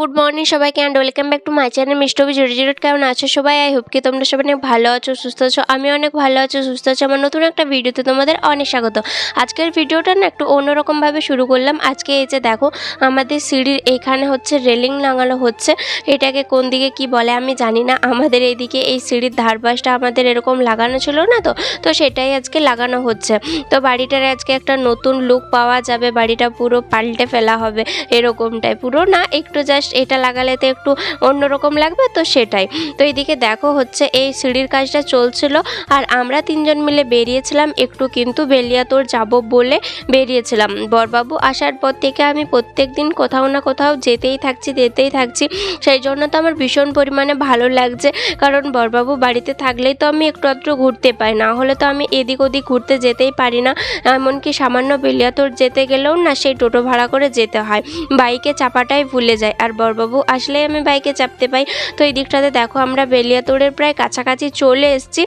Good morning সবাইকে and welcome back to my channel মিস্টবি zero zero কেমন আছো সবাই? আই হোপ কি তোমরা সবাই অনেক ভালো আছো, সুস্থ আছো। আমি অনেক ভালো আছো, সুস্থ আছো। আমার নতুন একটা ভিডিওতে তোমাদের অনেক স্বাগত। আজকের ভিডিওটা না একটু অন্যরকমভাবে শুরু করলাম। আজকে এই যে দেখো, আমাদের সিঁড়ির এখানে হচ্ছে রেলিং লাগানো হচ্ছে। এটাকে কোন দিকে কি বলে আমি জানি না। আমাদের এইদিকে এই সিঁড়ির ধারপাশটা আমাদের এরকম লাগানো ছিল না তো? তো সেটাই আজকে লাগানো হচ্ছে। তো বাড়িটার আজকে একটা নতুন লুক পাওয়া যাবে। বাড়িটা পুরো পাল্টে ফেলা হবে এরকমটাই। পুরো না, একটু জাস্ট এটা লাগালে তো একটু অন্যরকম লাগবে, তো সেটাই। তো এইদিকে দেখো হচ্ছে এই সিঁড়ির কাজটা চলছিল আর আমরা তিনজন মিলে বেরিয়েছিলাম, একটু কিন্তু বেলিয়াতোর যাব বলে বেরিয়েছিলাম। বরবাবু আসার পর থেকে আমি প্রত্যেক দিন কোথাও না কোথাও যেতেই থাকছি যেতেই থাকছি। সেই জন্য তো আমার ভীষণ পরিমাণে ভালো লাগছে, কারণ বরবাবু বাড়িতে থাকলেই তো আমি একটু আধটু ঘুরতে পাই, না হলে তো আমি এদিক ওদিক ঘুরতে যেতেই পারি না। এমনকি সামান্য বেলিয়াতোর যেতে গেলেও না সেই টোটো ভাড়া করে যেতে হয়। বাইকে চাপাটাই ভুলে যায়, আর বরবাবু, আসলেই আমি বাইকে চাপতে পাই। তো এই দিকটাতে দেখো আমরা বেলিয়াতোড়ের প্রায় কাছাকাছি চলে এসেছি।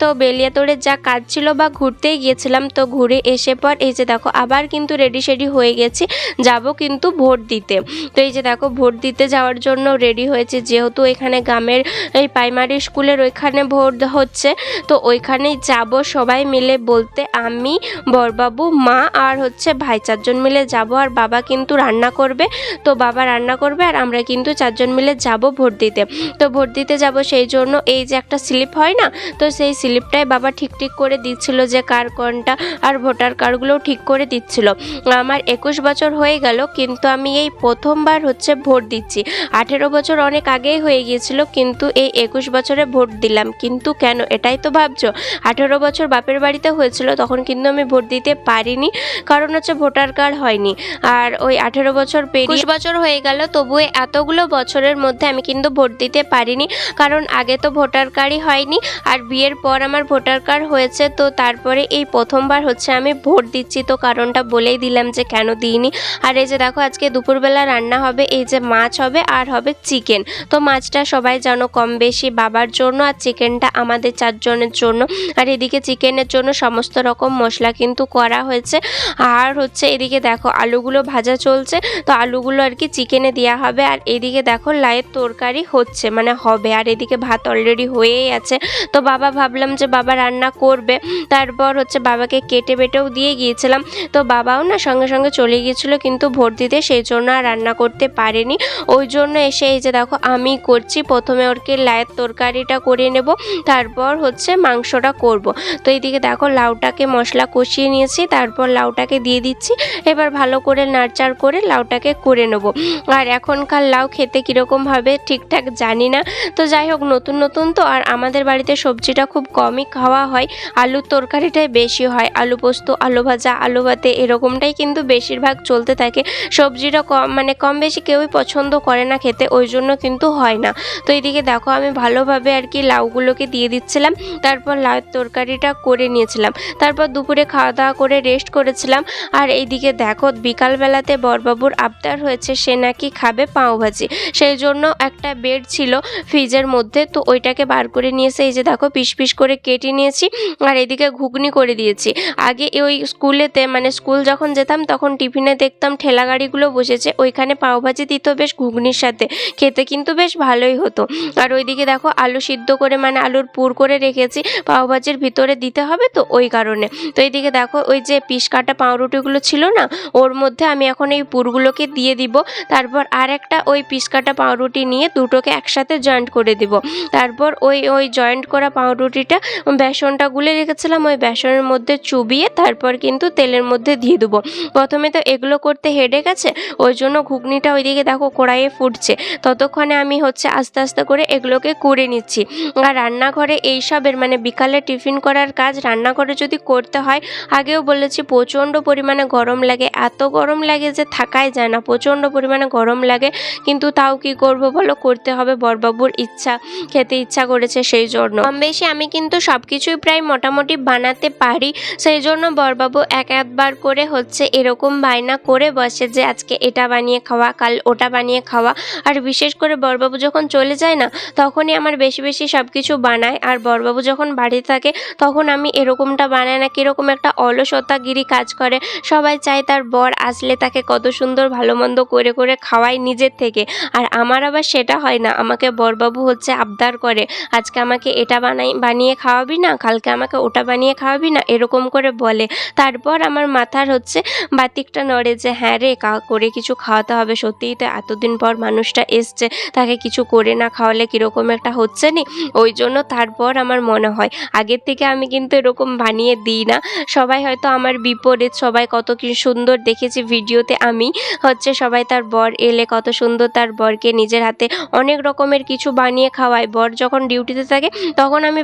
তো বেলিয়াতোড়ের যা কাজ ছিল বা ঘুরতেই গিয়েছিলাম, তো ঘুরে এসে পর এই যে দেখো, আবার কিন্তু রেডি সেডি হয়ে গেছি। যাব কিন্তু ভোট দিতে। তো এই যে দেখো, ভোট দিতে যাওয়ার জন্য রেডি হয়েছে। যেহেতু এখানে গ্রামের এই প্রাইমারি স্কুলের ওইখানে ভোট হচ্ছে। তো ওইখানেই যাব সবাই মিলে বলতে আমি, বরবাবু, মা আর হচ্ছে ভাই চারজন মিলে যাব। আর বাবা কিন্তু রান্না করবে। তো বাবা রান্না করবে আর আমরা কিন্তু চারজন মিলে যাব ভোট দিতে। তো ভোট দিতে যাব সেই জন্য এই যে একটা স্লিপ হয় না, তো সেই স্লিপটাই বাবা ঠিক ঠিক করে দিচ্ছিল যে কার কোনটা আর ভোটার কার্ডগুলোও ঠিক করে দিচ্ছিল। আমার একুশ বছর হয়ে গেল কিন্তু আমি এই প্রথমবার হচ্ছে ভোট দিচ্ছি। আঠেরো বছর অনেক আগেই হয়ে গিয়েছিল কিন্তু এই একুশ বছরে ভোট দিলাম। কিন্তু কেন? এটাই তো ভাবছ? আঠেরো বছর বাপের বাড়িতে হয়েছিল, তখন কিন্তু আমি ভোট দিতে পারিনি। কারণ হচ্ছে ভোটার কার্ড হয়নি। আর ওই আঠেরো বছর পেরিয়ে বছর হয়ে গেল তবুও এতগুলো বছরের মধ্যে আমি কিন্তু ভোট দিতে পারিনি। কারণ আগে তো ভোটার কার্ডই হয়নি। আর বিয়ের পর আমার ভোটার কার্ড হয়েছে, তো তারপরে এই প্রথমবার হচ্ছে আমি ভোট দিচ্ছি। তো কারণটা বলেই দিলাম যে কেন দিইনি। আর এই যে দেখো, আজকে দুপুরবেলা রান্না হবে, এই যে মাছ হবে আর হবে চিকেন। তো মাছটা সবাই জানো কম বেশি বাবার জন্য আর চিকেনটা আমাদের চারজনের জন্য। আর এদিকে চিকেনের জন্য সমস্ত রকম মশলা কিন্তু করা হয়েছে। আর হচ্ছে এদিকে দেখো, আলুগুলো ভাজা চলছে। তো আলুগুলো আর কি চিকেনে দেওয়া হবে আর এদিকে দেখো লাইয়ের তরকারি হচ্ছে মানে হবে। আর এদিকে ভাত অলরেডি হয়েই আছে। তো বাবা ভাবলাম যে বাবা রান্না করবে। তারপর হচ্ছে বাবাকে কেটে বেটেও দিয়ে গিয়েছিলাম। তো বাবাও না সঙ্গে সঙ্গে চলে গিয়েছিল, কিন্তু ভোট দিতে সেই জন্য আর রান্না করতে পারেনি। ওই জন্য এসে এই যে দেখো আমি করছি, প্রথমে ওরকে লায়ের তরকারিটা করে নেব, তারপর হচ্ছে মাংসটা করব। তো এইদিকে দেখো লাউটাকে মশলা কষিয়ে নিয়েছি, তারপর লাউটাকে দিয়ে দিচ্ছি। এবার ভালো করে নাড়চাড় করে লাউটাকে করে নেব। আর এখনকার লাউ খেতে কীরকম হবে ঠিকঠাক জানি না। তো যাই হোক, নতুন নতুন তো, আর আমাদের বাড়িতে সবজিটা খুব কমই খাওয়া হয়। আলুর তরকারিটাই বেশি হয়, আলু পোস্ত, আলু ভাজা, আলু ভাতে এরকমটাই কিন্তু বেশিরভাগ চলতে থাকে। সবজিটা কম মানে কম বেশি কেউই পছন্দ করে না খেতে, ওই জন্য কিন্তু হয় না। তো এইদিকে দেখো, আমি ভালোভাবে আর কি লাউগুলোকে দিয়ে দিচ্ছিলাম, তারপর লাউয়ের তরকারিটা করে নিয়েছিলাম। তারপর দুপুরে খাওয়া দাওয়া করে রেস্ট করেছিলাম। আর এইদিকে দেখো, বিকালবেলাতে বরবাবুর আবদার হয়েছে, সে নাকি খাবে পাওভাজি সেই জন্য একটা বেড ছিল ফ্রিজের মধ্যে, তো ওইটাকে বার করে নিয়েছে। এই যে দেখো পিস পিস করে কেটে নিয়েছি আর এদিকে ঘুগনি করে দিয়েছি। আগে ওই স্কুলেতে মানে স্কুল যখন যেতাম, তখন টিফিনে দেখতাম ঠেলা গাড়িগুলো বসেছে। ওইখানে পাওভাজি দিত বেশ ঘুগনির সাথে। খেতে কিন্তু বেশ ভালোই হতো। আর ওইদিকে দেখো, আলু সিদ্ধ করে মানে আলুর পুর করে রেখেছি। পাওভাজির ভিতরে দিতে হবে তো ওই কারণে। তো এইদিকে দেখো, ওই যে পিস কাটা পাউরুটিগুলো ছিল না, ওর মধ্যে আমি এখন এই পুরগুলোকে দিয়ে দিব। তারপর আর একটা ওই পিস কাটা পাউরুটি নিয়ে দুটোকে একসাথে জয়েন্ট করে দিব। তারপর ওই ওই জয়েন্ট করা পাউরুটিটা বেসনটা গুলে রেখেছিলাম, ওই বেসনের মধ্যে চুবিয়ে তারপর কিন্তু তেলের মধ্যে দিয়ে দেবো। প্রথমে তো এগুলো করতে হেডে গেছে ওই জন্য ঘুগনিটা ওইদিকে দেখো কড়াইয়ে ফুটছে। ততক্ষণে আমি হচ্ছে আস্তে আস্তে করে এগুলোকে করে নিচ্ছি। আর রান্নাঘরে এইসবের মানে বিকালে টিফিন করার কাজ রান্নাঘরে যদি করতে হয়, আগেও বলেছি প্রচণ্ড পরিমাণে গরম লাগে। এত গরম লাগে যে থাকাই যায় না, প্রচণ্ড পরিমাণে গরম লাগে। কিন্তু তাও কি করব বলো? করতে হবে বরবাবুর ইচ্ছা। খেতে ইচ্ছা করেছে সেই জন্য। কম বেশি আমি কিন্তু সব কিছুই প্রায় মোটামুটি বানাতে পারি। সেই জন্য বরবাবু এক একবার করে হচ্ছে এরকম বায়না করে বসে যে আজকে এটা বানিয়ে খাওয়া, কাল ওটা বানিয়ে খাওয়া। আর বিশেষ করে বরবাবু যখন চলে যায় না, তখনই আমার বেশি বেশি সব কিছু বানায়। আর বরবাবু যখন বাড়িতে থাকে, তখন আমি এরকমটা বানাই না, কীরকম একটা অলসতাগিরি কাজ করে। সবাই চায় তার বর আসলে তাকে কত সুন্দর ভালো মন্দ করে করে খাওয়াই নিজের থেকে। আর আমার আবার সেটা হয় না, আমাকে বরবাবু হচ্ছে আবদার করে, আজকে আমাকে এটা বানাই বানিয়ে খাওয়াবি না, কালকে আমাকে ওটা বানিয়ে খাওয়াবি না, এরকম করে বলে। তারপর আমার মাথার হচ্ছে বাতিকটা নড়ে যে হ্যাঁ রে, কা করে কিছু খাওয়াতে হবে, সত্যিই তো এতদিন পর মানুষটা এসছে, তাকে কিছু করে না খাওয়ালে কীরকম একটা হচ্ছে নি? ওই জন্য তারপর আমার মনে হয়, আগের থেকে আমি কিন্তু এরকম বানিয়ে দিই না। সবাই হয়তো আমার বিপরীত, সবাই কত কি সুন্দর দেখেছি ভিডিওতে, আমি হচ্ছে সবাই তার বর এলে কত সুন্দর তার বরকে নিজের হাতে অনেক রকমের কিছু বানিয়ে খাওয়ায়। বর যখন ডিউটিতে থাকে, তখন আমি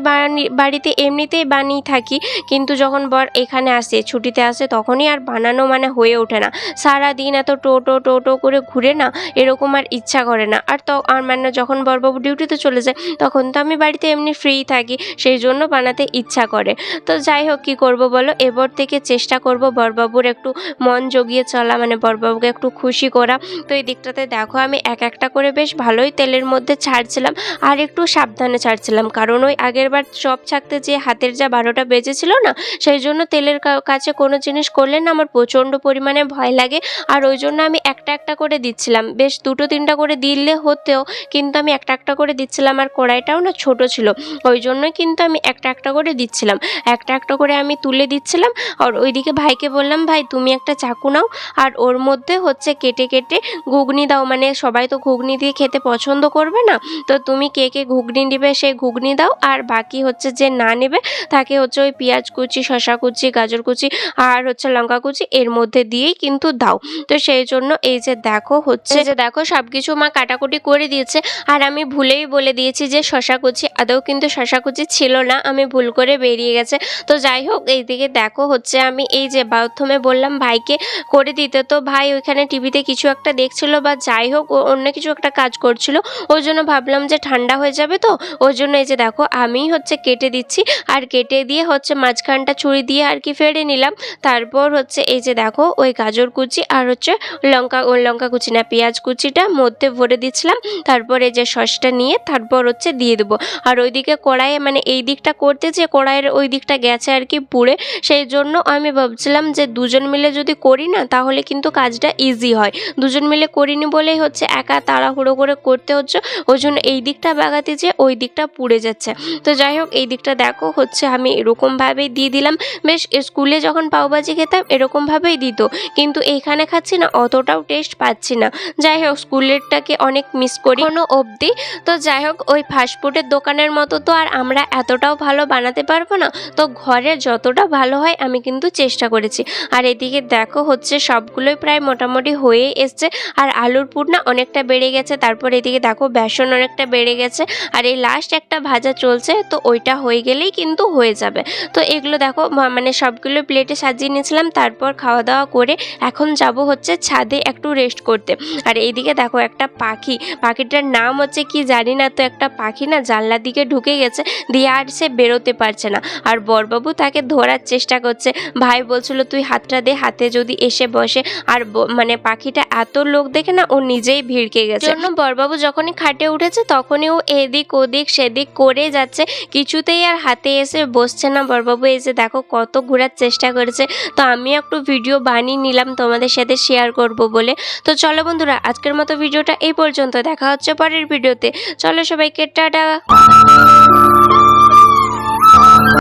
বাড়িতে এমনিতেই বানিয়ে থাকি। কিন্তু যখন বর এখানে আসে, ছুটিতে আসে, তখনই আর বানানো মানে হয়ে ওঠে না। সারা দিন এত টোটো টোটো করে ঘুরে না, এরকম আর ইচ্ছা করে না। আর তো, আর মানে যখন বরবাবু ডিউটিতে চলে যায়, তখন তো আমি বাড়িতে এমনি ফ্রি থাকি, সেই জন্য বানাতে ইচ্ছা করে। তো যাই হোক, কী করব বলো? এবার থেকে চেষ্টা করব বরবাবুর একটু মন জগিয়ে চলা মানে বরবাবুকে একটু খুশি করা। তো এই দিকটাতে দেখো আমি এক একটা করে বেশ ভালোই তেলের মধ্যে ছাড়ছিলাম আর একটু সাবধানে ছাড়ছিলাম। কারণ ওই আগের বার চপ ছাকতে যে হাতের যা বারোটা বেজেছিল না, সেই জন্য তেলের কাছে কোনো জিনিস করলে না আমার প্রচণ্ড পরিমাণে ভয় লাগে। আর ওই জন্য আমি একটা একটা করে দিচ্ছিলাম। বেশ দুটো তিনটা করে দিলে হতেও কিন্তু আমি একটা একটা করে দিচ্ছিলাম আর কড়াইটাও না ছোট ছিল। ওই জন্যই কিন্তু আমি একটা একটা করে দিচ্ছিলাম। একটা একটা করে আমি তুলে দিচ্ছিলাম আর ওইদিকে ভাইকে বললাম, ভাই, তুমি একটা চাকু নাও। আর ওর মধ্যে হচ্ছে কেটে কেটে ঘুগনি দাও। মানে সবাই তো ঘুগনি দিয়ে খেতে পছন্দ করবে না। তো তুমি কে কে ঘুগনি নেবে সেই ঘুগনি দাও। আর বাকি হচ্ছে যে না নেবে, তাকে হচ্ছে ওই পেঁয়াজ কুচি শশা কুচি, গাজর কুচি আর হচ্ছে লঙ্কা কুচি এর মধ্যে দিয়েই কিন্তু দাও। তো সেই জন্য এই যে দেখো হচ্ছে যে দেখো সব কিছু মা কাটাকুটি করে দিয়েছে। আর আমি ভুলেই বলে দিয়েছি যে শশা কুচি, আদৌ কিন্তু শশা কুচি ছিল না। আমি ভুল করে বেরিয়ে গেছে। তো যাই হোক, এইদিকে দেখো হচ্ছে আমি এই যে প্রথমে বললাম ভাইকে করে দিতে। তো ভাই ওইখানে টিভিতে কিছু একটা দেখছিল বা যাই হোক অন্য কিছু একটা কাজ করছিল, ওই জন্য ভাবলাম যে ঠান্ডা হয়ে যাবে তো, ওই জন্য এই যে দেখো, আমি হচ্ছে কেটে দিচ্ছি, আর কেটে দিয়ে হচ্ছে মাঝখানটা ছুরি দিয়ে আর কি ফেড়ে নিলাম, তারপর হচ্ছে এই যে দেখো, ওই গাজর কুচি আর হচ্ছে লঙ্কা লঙ্কা কুচি না, পেঁয়াজ কুচিটা মধ্যে ভরে দিচ্ছিলাম, তারপর এই যে সসটা নিয়ে তারপর হচ্ছে দিয়ে দেবো, আর ওইদিকে কড়াইয়ে মানে এই দিকটা করতে যে কড়াইয়ের ওই দিকটা গেছে আর কি পুড়ে, সেই জন্য আমি ভাবছিলাম যে দুজন মিলে যদি করি না, তাহলে কিন্তু কাজটা ইজি হয়, দুজন মিলে করিনি বলেই হচ্ছে একা তাড়াহুড়ো করে করতে হচ্ছে। ওই জন্য এই দিকটা বাগাতে যে ওই দিকটা পুড়ে যাচ্ছে। তো যাই হোক, এই দিকটা দেখো, হচ্ছে আমি এরকমভাবেই দিয়ে দিলাম। বেশ স্কুলে যখন পাওভাজি খেতাম, এরকমভাবেই দিত। কিন্তু এইখানে খাচ্ছি না, অতটাও টেস্ট পাচ্ছি না। যাই হোক, স্কুলেরটাকে অনেক মিস করি কোনো অবধি। তো যাই হোক, ওই ফাস্টফুডের দোকানের মতো তো আর আমরা এতটাও ভালো বানাতে পারব না। তো ঘরে যতটা ভালো হয়, আমি কিন্তু চেষ্টা করেছি। আর এদিকে দেখো, হচ্ছে সবগুলোই প্রায় মোটামুটি হয়ে এসছে। আর আলুর পুর না অনেকটা বেড়ে গেছে। তারপর এদিকে দেখো বেসন অনেকটা বেড়ে গেছে। আর এই লাস্ট একটা ভাজা চলছে, তো ওইটা হয়ে গেলেই কিন্তু হয়ে যাবে। তো এগুলো দেখো মানে সবগুলো প্লেটে সাজিয়ে নিয়েছিলাম, তারপর খাওয়া দাওয়া করে এখন যাব হচ্ছে ছাদে একটু রেস্ট করতে। আর এইদিকে দেখো একটা পাখি, পাখিটার নাম হচ্ছে কি জানি না, তো একটা পাখি না জানলার দিকে ঢুকে গেছে, দিয়ে আর সে বেরোতে পারছে না। আর বরবাবু তাকে ধরার চেষ্টা করছে, ভাই বলছিল, তুই হাতটা দে, হাতে যদি এসে বসে। আর মানে পাখিটা এত লোক দেখে না, ও নিজেই ভিড়কে গেছে। জন্য বরবাবু যখনই খাটে উঠেছে, তখনই ও এদিক ওদিক সেদিক করে যাচ্ছে। কিছুতেই আর হাতে এসে বসছে না বরবাবু। এসে দেখো, কত ঘোরার চেষ্টা করেছে। তো আমি একটু ভিডিও বানিয়ে নিলাম তোমাদের সাথে শেয়ার করব বলে। তো চলো বন্ধুরা, আজকের মতো ভিডিওটা এই পর্যন্ত। দেখা হচ্ছে পরের ভিডিওতে চলো সবাইকে, টাটা!